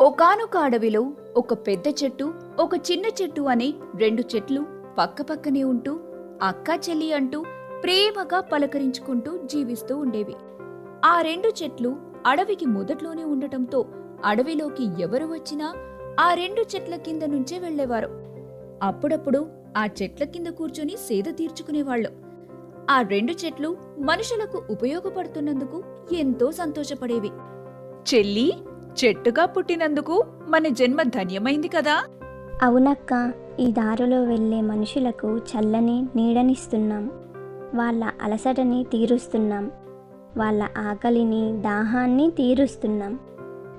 ఒకానొక అడవిలో ఒక పెద్ద చెట్టు ఒక చిన్న చెట్టు అనే రెండు చెట్లు పక్కపక్కనే ఉంటూ అక్కా చెల్లి అంటూ ప్రేమగా పలకరించుకుంటూ జీవిస్తూ ఉండేవి. ఆ రెండు చెట్లు అడవికి మొదట్లోనే ఉండటంతో అడవిలోకి ఎవరు వచ్చినా ఆ రెండు చెట్ల కింద నుంచే వెళ్ళేవారు అప్పుడప్పుడు ఆ చెట్ల కింద కూర్చొని సేద తీర్చుకునేవాళ్ళు. ఆ రెండు చెట్లు మనుషులకు ఉపయోగపడుతున్నందుకు ఎంతో సంతోషపడేవి. చెల్లి చెట్టుగా పుట్టినందుకు మన జన్మ ధన్యమైంది కదా. అవునక్క ఈ దారిలో వెళ్ళే మనుషులకు చల్లని నీడనిస్తున్నాం. వాళ్ళ అలసటని తీరుస్తున్నాం. వాళ్ళ ఆకలిని దాహాన్ని తీరుస్తున్నాం.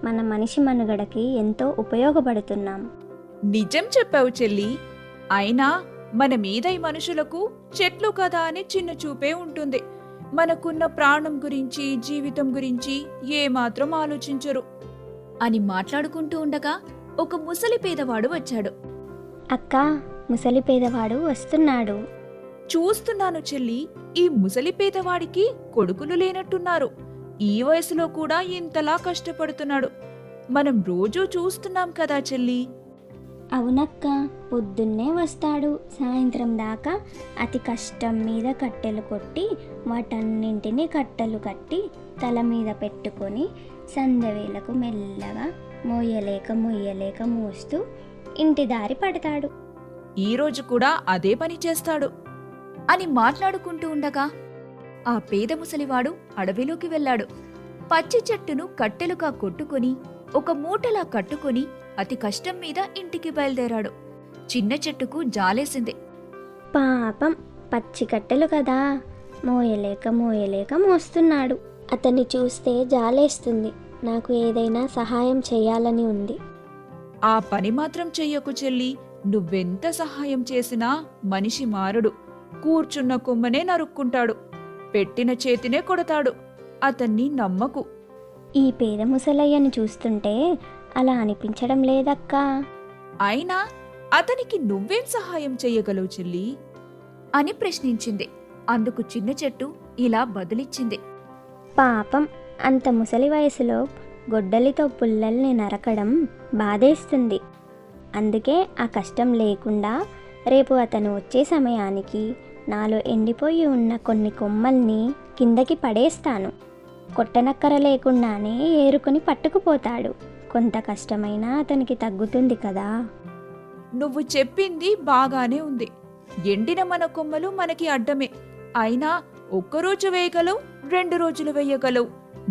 మన మనిషి మనుగడకి ఎంతో ఉపయోగపడుతున్నాం. నిజం చెప్పావు చెల్లి. అయినా మన మీద ఈ మనుషులకు చెట్లు కదా అని చిన్న చూపే ఉంటుంది. మనకున్న ప్రాణం గురించి జీవితం గురించి ఏమాత్రం ఆలోచించరు. అని మాట్లాడుకుంటూ ఉండగా ఒక ముసలి పేదవాడు వచ్చాడు. అక్క ముసలి పేదవాడు వస్తున్నాడు. చూస్తున్నాను చెల్లి ఈ ముసలి పేదవాడికి కొడుకులు లేనట్టున్నారు. ఈ వయసులో కూడా ఇంతలా కష్టపడుతున్నాడు. మనం రోజూ చూస్తున్నాం కదా చెల్లి. అవునక్క పొద్దున్నే వస్తాడు. సాయంత్రం దాకా అతి కష్టం మీద కట్టెలు కొట్టి వాటన్నింటినీ కట్టెలు కట్టి తల మీద పెట్టుకొని సంధ్యవేళకు మెల్లగా మోయలేక మొయ్యలేక మోస్తూ ఇంటి దారి పడతాడు. ఈ రోజు కూడా అదే పని చేస్తాడు అని మాట్లాడుకుంటూ ఉండగా ఆ పేద ముసలివాడు అడవిలోకి వెళ్ళాడు. పచ్చి చెట్టును కట్టెలుగా కొట్టుకొని ఒక మూటలా కట్టుకొని అతి కష్టం మీద ఇంటికి బయలుదేరాడు. చిన్న చెట్టుకు జాలేసింది. పాపం పచ్చి కట్టెలు కదా మోయలేక మోయలేక మోస్తున్నాడు. అతన్ని చూస్తే జాలేస్తుంది. నాకు ఏదైనా సహాయం చేయాలని ఉంది. ఆ పని మాత్రం చెయ్యకు చెల్లి. నువ్వెంత సహాయం చేసినా మనిషి మారడు. కూర్చున్న కొమ్మనే నరుక్కుంటాడు. పెట్టిన చేతినే కొడతాడు. అతన్ని నమ్మకు. ఈ పేద ముసలయ్యని చూస్తుంటే అలా అనిపించడం లేదక్కా. అయినా అతనికి నువ్వేం సహాయం చెయ్యగలవు చెల్లి? అని ప్రశ్నించింది. అందుకు చిన్న చెట్టు ఇలా బదులిచ్చింది. పాపం అంత ముసలి వయసులో గొడ్డలితో పుల్లల్ని నరకడం బాధేస్తుంది. అందుకే ఆ కష్టం లేకుండా రేపు అతను వచ్చే సమయానికి నాలో ఎండిపోయి ఉన్న కొన్ని కొమ్మల్ని కిందకి పడేస్తాను. కొట్టనక్కర లేకుండానే ఏరుకొని పట్టుకుపోతాడు. కొంత కష్టమైనా అతనికి తగ్గుతుంది కదా. నువ్వు చెప్పింది బాగానే ఉంది. ఎండిన మన కొమ్మలు మనకి అడ్డమే. అయినా ఒక్కరోజు వేయగలవు? రెండు రోజులు వేయగలవు.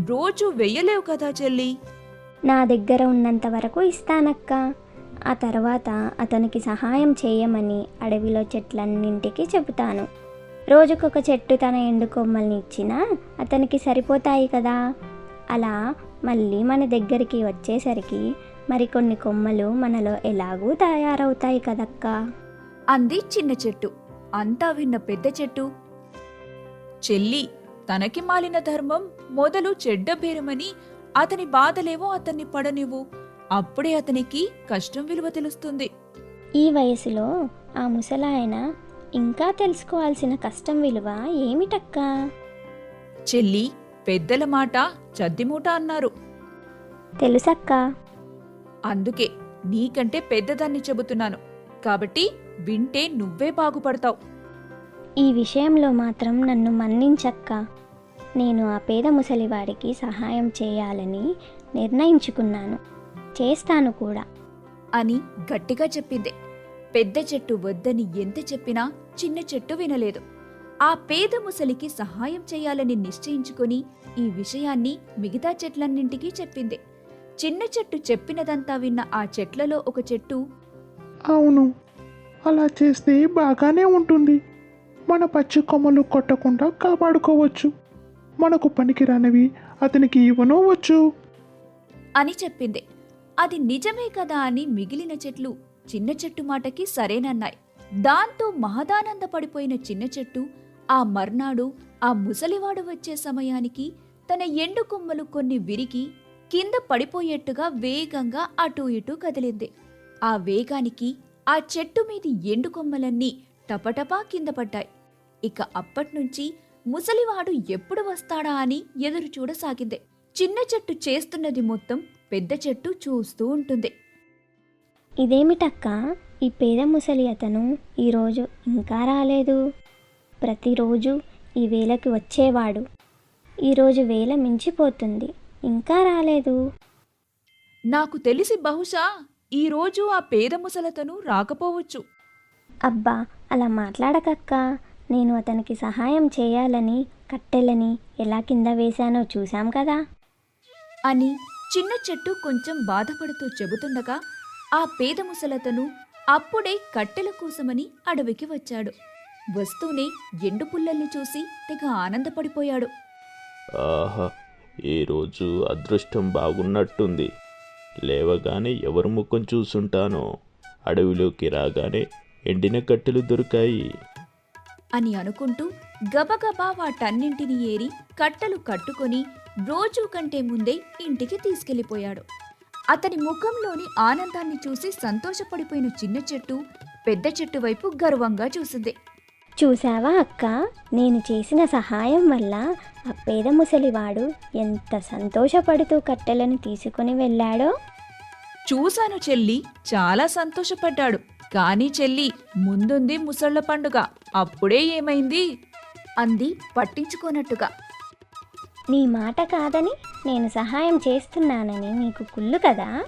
రోజు వెయ్యలేవు కదా చెల్లి. నా దగ్గర ఉన్నంత వరకు ఇస్తానక్క. ఆ తర్వాత అతనికి సహాయం చేయమని అడవిలో చెట్లన్నింటికి చెబుతాను. రోజుకొక చెట్టు తన ఎండు కొమ్మల్ని ఇచ్చినా అతనికి సరిపోతాయి కదా. అలా మళ్ళీ మన దగ్గరికి వచ్చేసరికి మరికొన్ని కొమ్మలు మనలో ఎలాగూ తయారవుతాయి కదక్కా. అంది చిన్న చెట్టు. అంతా విన్న పెద్ద చెట్టు. చెల్లి తనకి మాలిన ధర్మం మొదలు చెడ్డ బేరమని అతని బాధలేవో అతన్ని పడనివ్వు. అప్పుడే అతనికి కష్టం విలువ తెలుస్తుంది. ఈ వయసులో ఆ ముసలాయన ఇంకా తెలుసుకోవాల్సిన కష్టం విలువ ఏమిటక్కా? చెల్లి పెద్దల మాట చద్దిమూట అన్నారు. తెలుసక్కా? అందుకే నీకంటే పెద్దదాన్ని చెబుతున్నాను. కాబట్టి వింటే నువ్వే బాగుపడతావు. ఈ విషయంలో మాత్రం నన్ను మన్నించక్క. నేను ఆ పేద ముసలివాడికి సహాయం చేయాలని నిర్ణయించుకున్నాను. చేస్తాను కూడా. అని గట్టిగా చెప్పింది. పెద్ద చెట్టు వద్దని ఎంత చెప్పినా చిన్న చెట్టు వినలేదు. ఆ పేద ముసలికి సహాయం చేయాలని నిశ్చయించుకొని ఈ విషయాన్ని మిగతా చెట్లన్నింటికీ చెప్పింది. చిన్న చెట్టు చెప్పినదంతా విన్న ఆ చెట్లలో ఒక చెట్టు అవును అలా చేస్తే బాగానే ఉంటుంది. మన పచ్చి కొమ్మలు కొట్టకుండా కాపాడుకోవచ్చు. మనకు పనికిరానివి. అతనికి ఇవ్వనవచ్చు అని చెప్పింది. అది నిజమే కదా అని మిగిలిన చెట్లు చిన్న చెట్టు మాటకి సరేనన్నాయి. దాంతో మహదానంద పడిపోయిన చిన్న చెట్టు ఆ మర్నాడు ఆ ముసలివాడు వచ్చే సమయానికి తన ఎండు కొమ్మలు కొన్ని విరిగి కింద పడిపోయేట్టుగా వేగంగా అటూ ఇటూ కదిలింది. ఆ వేగానికి ఆ చెట్టు మీది ఎండు కొమ్మలన్నీ టపటపా కింద పడ్డాయి. ఇక అప్పట్నుంచి ముసలివాడు ఎప్పుడు వస్తాడా అని ఎదురు చూడసాగింది. చిన్న చెట్టు చేస్తున్నది మొత్తం పెద్ద చెట్టు చూస్తూ ఉంటుంది. ఇదేమిటక్క? ఈ పేద ముసలి అతను ఈరోజు ఇంకా రాలేదు. ప్రతిరోజు ఈ వేళకి వచ్చేవాడు. ఈరోజు వేళ మించిపోతుంది. ఇంకా రాలేదు. నాకు తెలిసి బహుశా ఈరోజు ఆ పేద ముసలతను రాకపోవచ్చు. అబ్బా అలా మాట్లాడకక్క. నేను అతనికి సహాయం చేయాలని కట్టెలని ఎలా కింద వేశానో చూశాం కదా. అని చిన్న చెట్టు కొంచెం బాధపడుతూ చెబుతుండగా ఆ పేద ముసలతను అప్పుడే కట్టెల కోసమని అడవికి వచ్చాడు. వస్తూనే ఎండు పుల్లల్ని చూసి తెగ ఆనందపడిపోయాడు. ఆహా ఈరోజు అదృష్టం బాగున్నట్టుంది. లేవగానే ఎవరి ముఖం చూసుంటానో. అడవిలోకి రాగానే ఎండిన కట్టెలు దొరికాయి. అని అనుకుంటూ గబగబా వాటన్నింటిని ఏరి కట్టలు కట్టుకొని రోజు కంటే ముందే ఇంటికి తీసుకెళ్ళిపోయాడు అతని ముఖంలోని ఆనందాన్ని చూసి సంతోషపడిపోయిన చిన్న చెట్టు పెద్ద చెట్టు వైపు గర్వంగా చూసింది. చూసావా అక్క? నేను చేసిన సహాయం వల్ల ఆ పేద ముసలివాడు ఎంత సంతోషపడుతూ కట్టెలను తీసుకుని వెళ్ళాడో? చూశాను చెల్లి చాలా సంతోషపడ్డాడు. కానీ చెల్లి ముందుంది ముసళ్ళ పండుగ. అప్పుడే ఏమైంది? అంది పట్టించుకోనట్టుగా. నీ మాట కాదని నేను సహాయం చేస్తున్నానని నీకు కుళ్ళు కదా?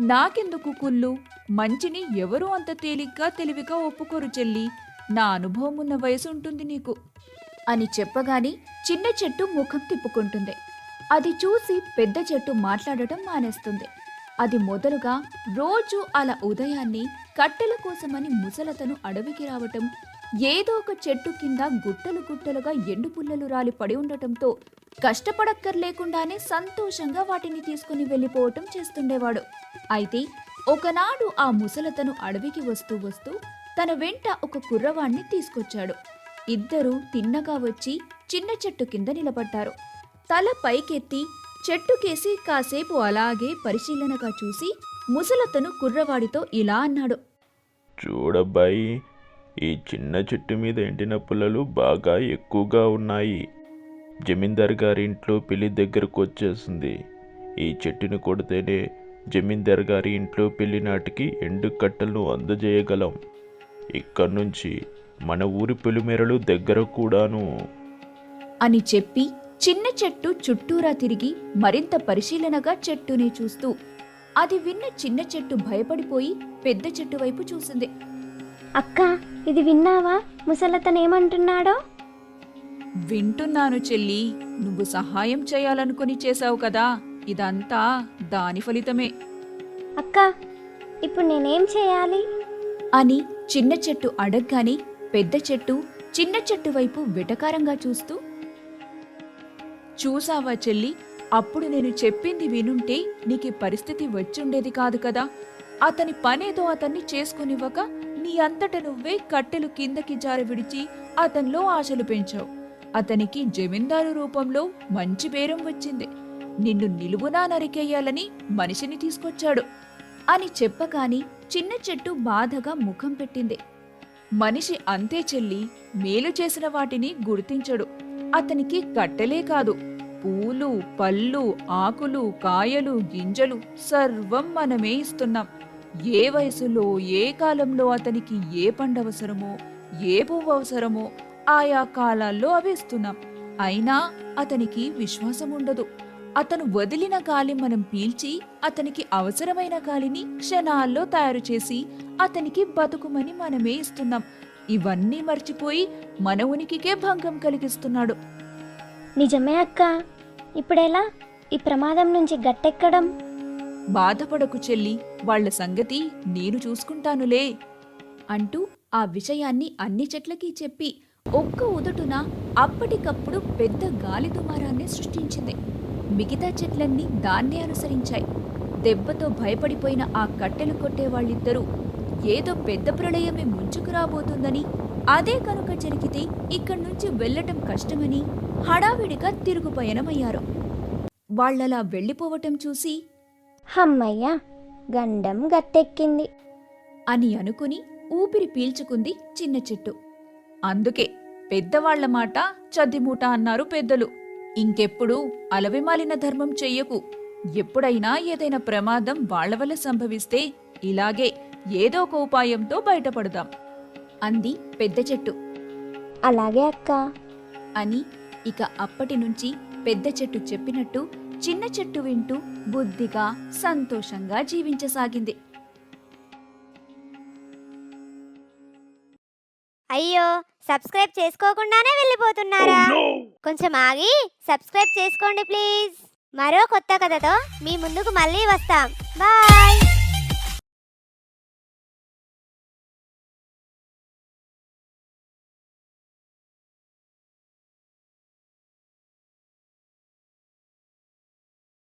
నాకెందుకు కుళ్ళు? మంచిని ఎవరూ అంత తేలిగ్గా తెలివిగా ఒప్పుకోరు చెల్లి. నా అనుభవం ఉన్న వయసు ఉంటుంది నీకు. అని చెప్పగానే చిన్న చెట్టు ముఖం తిప్పుకుంటుంది. అది చూసి పెద్ద చెట్టు మాట్లాడటం మానేస్తుంది. అది మొదలుగా రోజు అలా ఉదయాన్నే కట్టెల కోసమని ముసలతను అడవికి రావటం ఏదో ఒక చెట్టు కింద గుట్టలు గుట్టలుగా ఎండు పుల్లలు రాలి పడి ఉండటంతో కష్టపడక్కర్లేకుండానే సంతోషంగా వాటిని తీసుకుని వెళ్ళిపోవటం చేస్తుండేవాడు. అయితే ఒకనాడు ఆ ముసలతను అడవికి వస్తూ వస్తూ తన వెంట ఒక కుర్రవాణ్ణి తీసుకొచ్చాడు. ఇద్దరూ తిన్నగా వచ్చి చిన్న చెట్టు కింద నిలబడ్డారు. తల పైకెత్తి చెట్టుకేసి కాసేపు అలాగే పరిశీలనగా చూసి ముసలతను కుర్రవాడితో ఇలా అన్నాడు. చూడబ్బాయి ఈ చిన్న చెట్టు మీద ఎండిన పుల్లలు బాగా ఎక్కువగా ఉన్నాయి. జమీందార్ గారి ఇంట్లో పెళ్ళి దగ్గరకు వచ్చేసింది. ఈ చెట్టుని కొడితేనే జమీందార్ గారి ఇంట్లో పెళ్ళి నాటికి ఎండు కట్టలను అందజేయగలం. ఇక్కడి నుంచి మన ఊరి పొలిమేరలు దగ్గర కూడాను. అని చెప్పి చిన్న చెట్టు చుట్టూరా తిరిగి మరింత పరిశీలనగా చెట్టుని చూస్తూ అది విన్న చిన్న చెట్టు భయపడిపోయి పెద్ద చెట్టు వైపు చూసింది. అక్క ఇది విన్నావా? ముసలతనేమంటున్నాడో? వింటున్నాను చెల్లి. నువ్వు సహాయం చేయాలనుకుని చేశావు కదా. ఇదంతా దాని ఫలితమే. అక్క ఇప్పుడు నేనేం చేయాలి? అని చిన్న చెట్టు అడగ్గానే పెద్ద చెట్టు చిన్న చెట్టు వైపు వెటకారంగా చూస్తూ చూసావా చెల్లి అప్పుడు నేను చెప్పింది వినుంటే నీకు పరిస్థితి వచ్చుండేది కాదు కదా. అతని పనేదో అతన్ని చేసుకునివ్వక నీ అంతట నువ్వే కట్టెలు కిందకి జారి విడిచి అతనిలో ఆశలు పెంచావు. అతనికి జమీందారు రూపంలో మంచి బేరం వచ్చింది. నిన్ను నిలువునా నరికేయాలని మనిషిని తీసుకొచ్చాడు అని చెప్పగాని చిన్న చెట్టు బాధగా ముఖం పెట్టింది. మనిషి అంతే చెల్లి మేలు చేసిన వాటిని గుర్తించడు. అతనికి కట్టెలే కాదు. పూలు పళ్ళు ఆకులు కాయలు గింజలు సర్వం మనమే ఇస్తున్నాం. ఏ వయసులో ఏ కాలంలో అతనికి ఏ పండవసరమో ఏ పువ్వు అవసరమో ఆయా కాలాల్లో అవి ఇస్తున్నాం. అయినా అతనికి విశ్వాసం ఉండదు. అతను వదిలిన గాలి మనం పీల్చి అతనికి అవసరమైన గాలిని క్షణాల్లో తయారు చేసి అతనికి బతుకుమని మనమే ఇస్తున్నాం. ఇవన్నీ మర్చిపోయి మన ఉనికికే భంగం కలిగిస్తున్నాడు. నిజమే అక్క. ఇప్పుడెలా? ఈ ప్రమాదం నుంచి గట్టెక్కడం? బాధపడకు చెల్లి వాళ్ళ సంగతి నేను చూసుకుంటానులే అంటూ ఆ విషయాన్ని అన్ని చెట్లకి చెప్పి ఒక్క ఉదుటున అప్పటికప్పుడు పెద్ద గాలి దుమారాన్ని సృష్టించింది. మిగతా చెట్లన్నీ దాన్నే అనుసరించాయి. దెబ్బతో భయపడిపోయిన ఆ కట్టెలు కొట్టే వాళ్ళిద్దరూ ఏదో పెద్ద ప్రళయమే ముంచుకు రాబోతుందని అదే కనుక జరిగితే ఇక్కడి నుంచి వెళ్ళటం కష్టమని హడావిడిగా తిరుగు పయనమయ్యారు. వాళ్ళలా వెళ్ళిపోవటం చూసి హమ్మయ్య గండం గట్టెక్కింది అని అనుకుని ఊపిరి పీల్చుకుంది చిన్న చెట్టు. అందుకే పెద్దవాళ్ళ మాట చద్దిమూట అన్నారు పెద్దలు. ఇంకెప్పుడు అలవిమాలిన ధర్మం చెయ్యకు. ఎప్పుడైనా ఏదైనా ప్రమాదం వాళ్ళ వల్ల సంభవిస్తే ఇలాగే ఏదో ఒక ఉపాయంతో బయటపడదాం అంది పెద్ద చెట్టు. అలాగే అక్క. అని ఇక అప్పటి నుంచి పెద్ద చెట్టు చెప్పినట్టు చిన్న చెట్టు వింటూ బుద్ధిగా సంతోషంగా జీవించసాగింది. అయ్యో సబ్స్క్రైబ్ చేసుకోకుండానే వెళ్ళిపోతున్నారా? కొంచెం ఆగి సబ్స్క్రైబ్ చేసుకోండి ప్లీజ్. మరో కొత్త కథతో మీ ముందుకు మళ్ళీ వస్తాం. బాయ్!